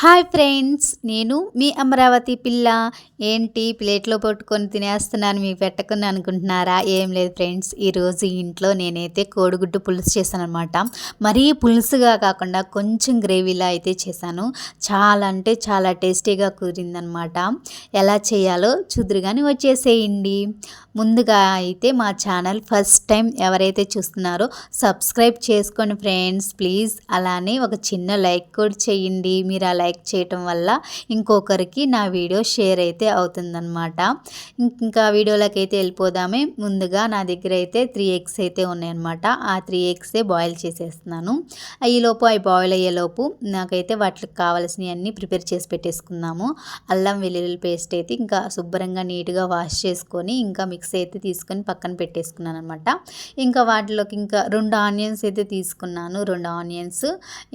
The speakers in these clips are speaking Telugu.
హాయ్ ఫ్రెండ్స్ నేను మీ అమరావతి పిల్ల. ఏంటి ప్లేట్లో పట్టుకొని తినేస్తున్నాను మీకు పెట్టకుండా అనుకుంటున్నారా? ఏం లేదు ఫ్రెండ్స్ ఈరోజు ఇంట్లో నేనైతే కోడిగుడ్డు పులుసు చేశాను అనమాట మరీ పులుసుగా కాకుండా కొంచెం గ్రేవీలా అయితే చేశాను. చాలా అంటే చాలా టేస్టీగా కుదిరిందనమాట ఎలా చేయాలో చూదురుగాని వచ్చేసేయండి. ముందుగా అయితే మా ఛానల్ ఫస్ట్ టైం ఎవరైతే చూస్తున్నారో సబ్స్క్రైబ్ చేసుకోండి ఫ్రెండ్స్. ప్లీజ్ అలానే ఒక చిన్న లైక్ కూడా చేయండి. మీరు ఆ లైక్ చేయటం వల్ల ఇంకొకరికి నా వీడియో షేర్ అయితే అవుతుందన్నమాట. ఇంకా వీడియోలోకి అయితే వెళ్ళిపోదామే. ముందుగా నా దగ్గర అయితే త్రీ ఎగ్స్ అయితే ఉన్నాయన్నమాట. ఆ త్రీ ఎగ్సే బాయిల్ చేసేస్తున్నాను. ఈలోపు అవి బాయిల్ అయ్యేలోపు నాకైతే వాటికి కావాల్సినవి అన్నీ ప్రిపేర్ చేసి పెట్టేసుకున్నాము అల్లం వెల్లుల్లి పేస్ట్ అయితే ఇంకా శుభ్రంగా నీట్గా వాష్ చేసుకొని ఇంకా మిక్స్ అయితే తీసుకొని పక్కన పెట్టేసుకున్నాను అనమాట ఇంకా వాటిలోకి ఇంకా రెండు ఆనియన్స్ అయితే తీసుకున్నాను. రెండు ఆనియన్స్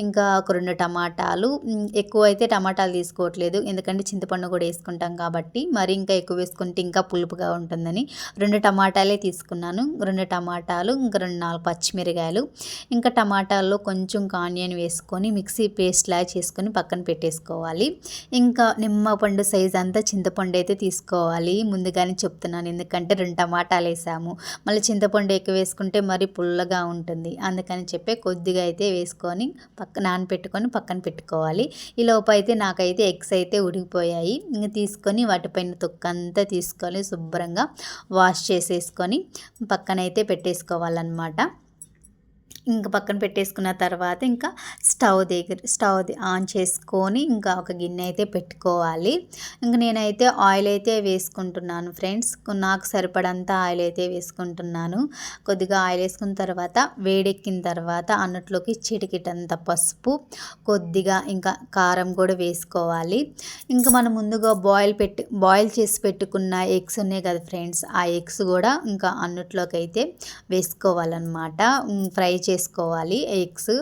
ఇంకా ఒక రెండు టమాటాలు ఎక్కువ అయితే టమాటాలు తీసుకోవట్లేదు. ఎందుకంటే చింతపండు కూడా వేసుకుంటాం కాబట్టి మరి ఇంకా ఎక్కువ వేసుకుంటే ఇంకా పులుపుగా ఉంటుందని. రెండు టమాటాలే తీసుకున్నాను. రెండు టమాటాలు ఇంకా రెండు నాలుగు పచ్చిమిరకాయలు. ఇంకా టమాటాల్లో కొంచెం ఆనియన్ వేసుకొని మిక్సీ పేస్ట్ లాగా చేసుకొని పక్కన పెట్టేసుకోవాలి. ఇంకా నిమ్మపండు సైజ్ అంతా చింతపండు అయితే తీసుకోవాలి. ముందుగానే చెప్తున్నాను ఎందుకంటే రెండు టమాటాలు వేసాము. మళ్ళీ చింతపండు ఎక్కువ వేసుకుంటే మరి పుల్లగా ఉంటుంది. అందుకని చెప్పి కొద్దిగా అయితే వేసుకొని పక్క నానపెట్టుకొని పక్కన పెట్టుకోవాలి. ఇలా లోపు అయితే నాకైతే ఎగ్స్ అయితే ఉడికిపోయాయి. ఇంకా తీసుకొని వాటిపైన తొక్కంతా తీసుకొని శుభ్రంగా. వాష్ చేసేసుకొని పక్కనైతే పెట్టేసుకోవాలన్నమాట. ఇంకా పక్కన పెట్టేసుకున్న తర్వాత ఇంకా స్టవ్ దగ్గర స్టవ్ ఆన్ చేసుకొని ఇంకా ఒక గిన్నె అయితే పెట్టుకోవాలి. ఇంకా నేనైతే ఆయిల్ అయితే వేసుకుంటున్నాను ఫ్రెండ్స్. నాకు సరిపడంత ఆయిల్ అయితే వేసుకుంటున్నాను. కొద్దిగా ఆయిల్ వేసుకున్న తర్వాత వేడెక్కిన తర్వాత అన్నట్లోకి చిటికిటంత పసుపు కొద్దిగా ఇంకా కారం కూడా వేసుకోవాలి. ఇంకా మనం ముందుగా బాయిల్ పెట్టి బాయిల్ చేసి పెట్టుకున్న ఎగ్స్ ఉన్నాయి కదా ఫ్రెండ్స్ ఆ ఎగ్స్ కూడా ఇంకా అన్నట్లోకి అయితే వేసుకోవాలన్నమాట. ఫ్రై చేసి చేసుకోవాలి. ఎగ్స్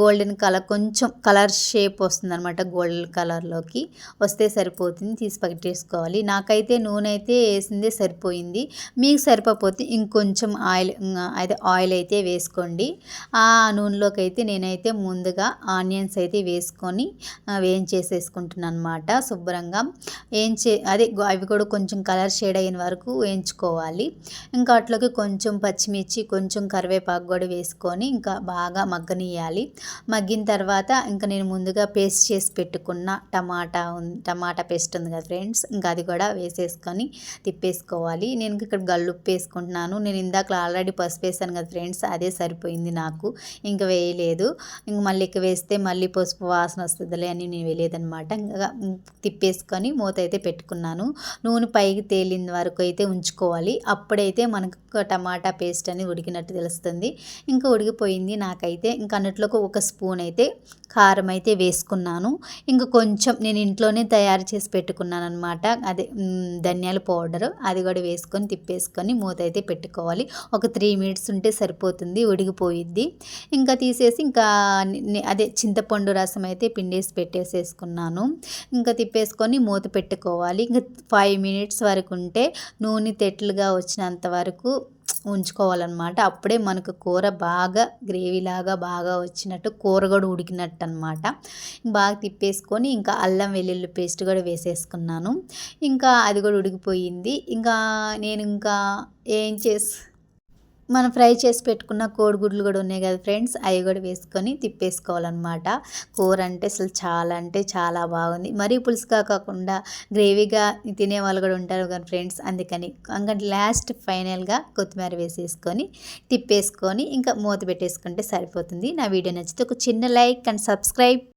గోల్డెన్ కలర్ కొంచెం కలర్ షేప్ వస్తుంది అనమాట గోల్డెన్ కలర్లోకి. వస్తే సరిపోతుంది. తీసి పట్టేసుకోవాలి నాకైతే నూనె అయితే వేసిందే సరిపోయింది. మీకు సరిపోతే ఇంకొంచెం ఆయిల్ అయితే ఆయిల్ అయితే వేసుకోండి. ఆ నూనెలోకి అయితే నేనైతే ముందుగా ఆనియన్స్ అయితే వేసుకొని వేయించేసేసుకుంటున్నాను అనమాట శుభ్రంగా. వేయించే అదే అవి కూడా కొంచెం కలర్ షేడ్ అయిన వరకు వేయించుకోవాలి. ఇంకా అట్లోకి కొంచెం పచ్చిమిర్చి కొంచెం కరివేపాకు కూడా వేసుకొని ఇంకా బాగా మగ్గనియాలి మగ్గిన తర్వాత ఇంకా నేను ముందుగా పేస్ట్ చేసి పెట్టుకున్న టమాటా టమాటా పేస్ట్ ఉంది కదా ఫ్రెండ్స్ ఇంకా అది కూడా వేసేసుకొని తిప్పేసుకోవాలి. నేను ఇక్కడ గల్లుప్పు వేసుకుంటున్నాను. నేను ఇందాక ఆల్రెడీ పసుపు వేసాను కదా ఫ్రెండ్స్ అదే సరిపోయింది నాకు. ఇంకా వేయలేదు. ఇంక మళ్ళీ ఇక వేస్తే మళ్ళీ పసుపు వాసన వస్తుందిలే అని నేను వేయలేదనమాట ఇంకా తిప్పేసుకొని మూత అయితే పెట్టుకున్నాను. నూనె పైకి తేలిన వరకు అయితే ఉంచుకోవాలి. అప్పుడైతే మనకు టమాటా పేస్ట్ అని ఉడికినట్టు తెలుస్తుంది. ఇంకా ఉడికిపోయి అయిపోయింది నాకైతే. ఇంక అన్నిట్లోకి ఒక స్పూన్ అయితే కారం అయితే వేసుకున్నాను. ఇంక కొంచెం నేను ఇంట్లోనే తయారు చేసి పెట్టుకున్నాను అనమాట అదే ధనియాల పౌడర్ అది కూడా వేసుకొని తిప్పేసుకొని మూత అయితే పెట్టుకోవాలి. ఒక త్రీ మినిట్స్ ఉంటే సరిపోతుంది ఉడిగిపోయిద్ది ఇంకా తీసేసి ఇంకా అదే చింతపండు రసం అయితే పిండేసి పెట్టేసేసుకున్నాను. ఇంకా తిప్పేసుకొని మూత పెట్టుకోవాలి. ఇంకా ఫైవ్ మినిట్స్ వరకు ఉంటే నూనె తెట్లుగా వచ్చినంత వరకు ఉంచుకోవాలన్నమాట. అప్పుడే మనకు కూర బాగా గ్రేవీలాగా బాగా వచ్చినట్టు కూర కూడా ఉడికినట్టు అనమాట బాగా తిప్పేసుకొని ఇంకా అల్లం వెల్లుల్లి పేస్ట్ కూడా వేసేసుకున్నాను. ఇంకా అది కూడా ఉడికిపోయింది. ఇంకా నేను ఇంకా ఏం చేసి మనం ఫ్రై చేసి పెట్టుకున్న కోడిగుడ్లు కూడా ఉన్నాయి కదా ఫ్రెండ్స్ అవి కూడా వేసుకొని తిప్పేసుకోవాలన్నమాట. కూర అంటే అసలు చాలా అంటే చాలా బాగుంది. మరీ పులుసుగా కాకుండా గ్రేవీగా తినే వాళ్ళు కూడా ఉంటారు కదా ఫ్రెండ్స్ అందుకని అందుకని లాస్ట్ ఫైనల్గా కొత్తిమీర వేసేసుకొని తిప్పేసుకొని ఇంకా మూత పెట్టేసుకుంటే సరిపోతుంది. నా వీడియో నచ్చితే ఒక చిన్న లైక్ అండ్ సబ్స్క్రైబ్.